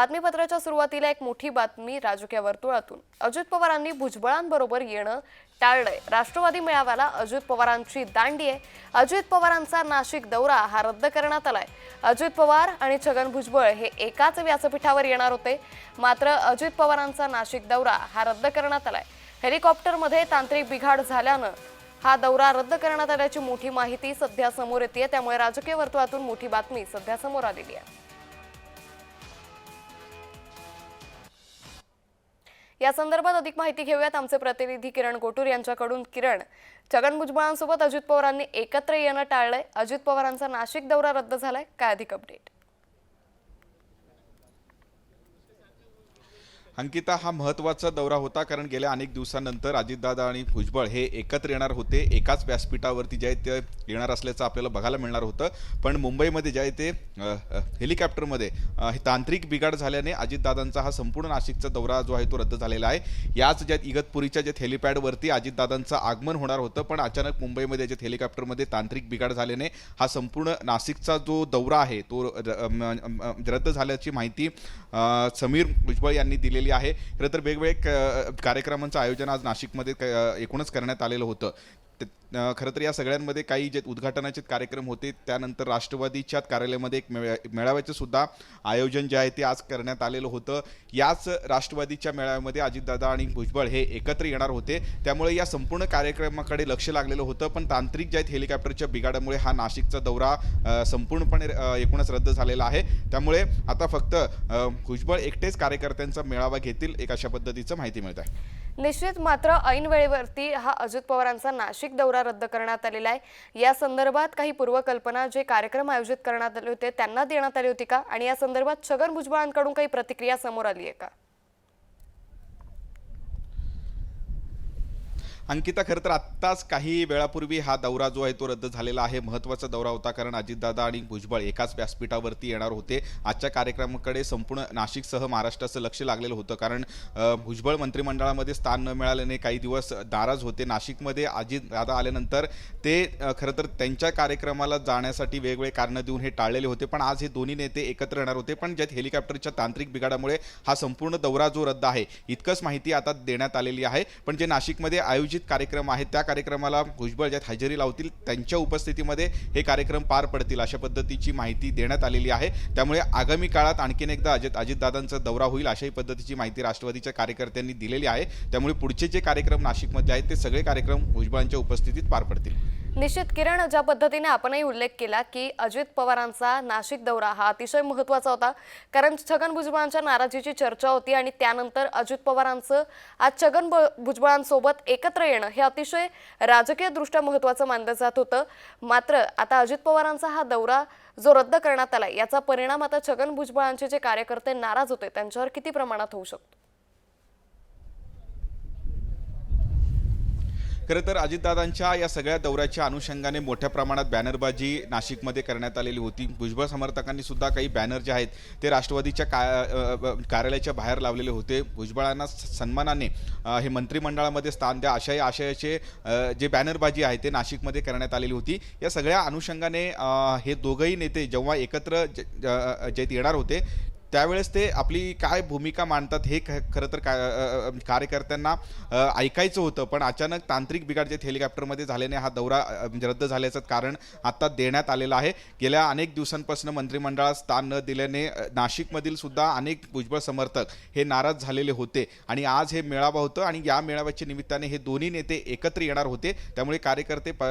बातमीपत्राच्या सुरुवातीला एक मोठी बातमी राजकीय वर्तुळातून. अजित पवारांनी भुजबळांबरोबर येणं टाळलंय. राष्ट्रवादी मेळाव्याला अजित पवारांची दांडी आहे. अजित पवारांचा नाशिक दौरा हा रद्द करण्यात आलाय. अजित पवार आणि छगन भुजबळ हे एकाच व्यासपीठावर येणार होते. मात्र अजित पवारांचा नाशिक दौरा हा रद्द करण्यात आलाय. हेलिकॉप्टरमध्ये तांत्रिक बिघाड झाल्यानं हा दौरा रद्द करण्यात आल्याची मोठी माहिती सध्या समोर येते त्यामुळे राजकीय वर्तुळातून मोठी बातमी सध्या समोर आलेली आहे. या संदर्भात अधिक माहिती घेऊयात आमचे प्रतिनिधी किरण गोटूर यांच्याकडून. किरण छगन भुजबळांसोबत अजित पवारांनी एकत्र येणं टाळलंय. अजित पवारांचा नाशिक दौरा रद्द झालाय. काय अधिक अपडेट अंकिता हा महत्त्वाचा दौरा होता कारण गेल्या अनेक दिवसानंतर अजितदादा आणि भुजबळ हे एकत्र येणार होते. एकाच व्यासपीठावरती जे आहेत ते येणार असल्याचं आपल्याला बघायला मिळणार होतं. पण मुंबईमध्ये जे आहे ते हेलिकॉप्टरमध्ये हे तांत्रिक बिघाड झाल्याने अजितदादांचा हा संपूर्ण नाशिकचा दौरा जो आहे तो रद्द झालेला आहे. याच ज्यात इगतपुरीच्या ज्यात हेलिपॅडवरती अजितदादांचं आगमन होणार होतं पण अचानक मुंबईमध्ये ज्यात हेलिकॉप्टरमध्ये तांत्रिक बिघाड झाल्याने हा संपूर्ण नाशिकचा जो दौरा आहे तो रद्द झाल्याची माहिती समीर भुजबळ यांनी दिलेली आहे. खरं तर वेगवेगळे क- कार्यक्रमांचं आयोजन आज नाशिकमध्ये क- एकूणच करण्यात आलेलं होतं. खरं तर या सगळ्यांमध्ये काही जे उद्घाटनाचे कार्यक्रम होते त्यानंतर राष्ट्रवादीच्या कार्यालयामध्ये एक मेळा मेळाव्याचं सुद्धा आयोजन जे आहे ते आज करण्यात आलेलं होतं. याच राष्ट्रवादीच्या मेळाव्यामध्ये अजितदादा आणि भुजबळ हे एकत्र येणार होते. त्यामुळे या संपूर्ण कार्यक्रमाकडे लक्ष लागलेलं होतं पण तांत्रिक जे आहेत हेलिकॉप्टरच्या बिघाडामुळे हा नाशिकचा दौरा संपूर्णपणे एकूणच रद्द झालेला आहे. त्यामुळे आता फक्त भुजबळ एकटेच कार्यकर्त्यांचा मेळावा घेतील एक अशा पद्धतीचं माहिती मिळत आहे. निश्चित मात्र ऐन वेळेवरती हा अजित पवारांचा नाशिक दौरा रद्द करण्यात आलेला आहे. या संदर्भात काही पूर्वकल्पना जे कार्यक्रम आयोजित करण्यात आले होते त्यांना देण्यात आली होती का? आणि या संदर्भात छगन भुजबळांकडून काही प्रतिक्रिया समोर आली आहे का? अंकिता खरं तर आत्ताच काही वेळापूर्वी हा दौरा जो आहे तो रद्द झालेला आहे. महत्त्वाचा दौरा होता कारण अजितदादा आणि भुजबळ एकाच व्यासपीठावरती येणार होते. आजच्या कार्यक्रमाकडे संपूर्ण नाशिकसह महाराष्ट्राचं लक्ष लागलेलं होतं कारण भुजबळ मंत्रिमंडळामध्ये स्थान न मिळाल्याने काही दिवस नाराज होते. नाशिकमध्ये अजितदादा आल्यानंतर ते खरं तर त्यांच्या कार्यक्रमाला जाण्यासाठी वेगवेगळे कारणं देऊन हे टाळलेले होते. पण आज हे दोन्ही नेते एकत्र येणार होते. पण ज्यात हेलिकॉप्टरच्या तांत्रिक बिघाडामुळे हा संपूर्ण दौरा जो रद्द आहे इतकंच माहिती आता देण्यात आलेली आहे. पण जे नाशिकमध्ये आयोजित कार्यक्रम आहेत त्या कार्यक्रमाला भुजबळ ज्यात हजेरी लावतील त्यांच्या उपस्थितीमध्ये हे कार्यक्रम पार पडतील अशा पद्धतीची माहिती देण्यात आलेली आहे. त्यामुळे आगामी काळात आणखीन एकदा अजित अजितदादांचा दौरा होईल अशाही पद्धतीची माहिती राष्ट्रवादीच्या कार्यकर्त्यांनी दिलेली आहे. त्यामुळे पुढचे जे कार्यक्रम नाशिकमध्ये आहेत ते सगळे कार्यक्रम भुजबळांच्या उपस्थितीत पार पडतील. निश्चित किरण ज्या पद्धतीने आपणही उल्लेख केला की अजित पवारांचा नाशिक दौरा हा अतिशय महत्त्वाचा होता. कारण छगन भुजबळांच्या नाराजीची चर्चा होती आणि त्यानंतर अजित पवारांचं आज छगन भुजबळांसोबत एकत्र येणं हे अतिशय राजकीयदृष्ट्या महत्वाचं मानलं जात होतं. मात्र आता अजित पवारांचा हा दौरा जो रद्द करण्यात आला याचा परिणाम आता छगन भुजबळांचे जे कार्यकर्ते नाराज होते त्यांच्यावर किती प्रमाणात होऊ शकतो? खरं तर अजितदादांच्या या सगळ्या दौऱ्याच्या अनुषंगाने मोठ्या प्रमाणात बॅनरबाजी नाशिकमध्ये करण्यात आलेली होती. भुजबळ समर्थकांनी सुद्धा काही बॅनर जे आहेत ते राष्ट्रवादीच्या का कार्यालयाच्या बाहेर लावलेले होते. भुजबळांना सन्मानाने हे मंत्रिमंडळामध्ये स्थान द्या अशा आशयाचे जे बॅनरबाजी आहे ते नाशिकमध्ये करण्यात आलेली होती. या सगळ्या अनुषंगाने हे दोघंही नेते जेव्हा एकत्र जे येणार होते त्यावेळेस ते आपली काय भूमिका मांडतात हे ख- खरं तर का कार्यकर्त्यांना ऐकायचं होतं. पण अचानक तांत्रिक बिघाड जे हेलिकॉप्टरमध्ये झाल्याने हा दौरा म्हणजे रद्द झाल्याचं कारण आता देण्यात आलेलं आहे. गेल्या अनेक दिवसांपासून मंत्रिमंडळात स्थान न दिल्याने नाशिकमधील सुद्धा अनेक भुजबळ समर्थक हे नाराज झालेले होते. आणि आज हे मेळावा होतं आणि या मेळाव्याच्या निमित्ताने हे दोन्ही नेते एकत्र येणार होते. त्यामुळे कार्यकर्ते प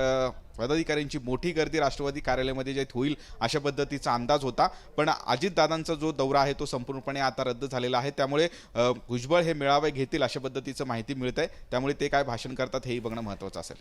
पदाधिकाऱ्यांची मोठी गर्दी राष्ट्रवादी कार्यालयामध्ये जे होईल अशा पद्धतीचा अंदाज होता. पण अजितदादांचा जो दौरा आहे तो संपूर्णपणे आता रद्द झालेला आहे. त्यामुळे भुजबळ हे मेळावे घेतील अशा पद्धतीचं माहिती मिळत आहे त्यामुळे ते काय भाषण करतात हेही बघणं महत्त्वाचं असेल.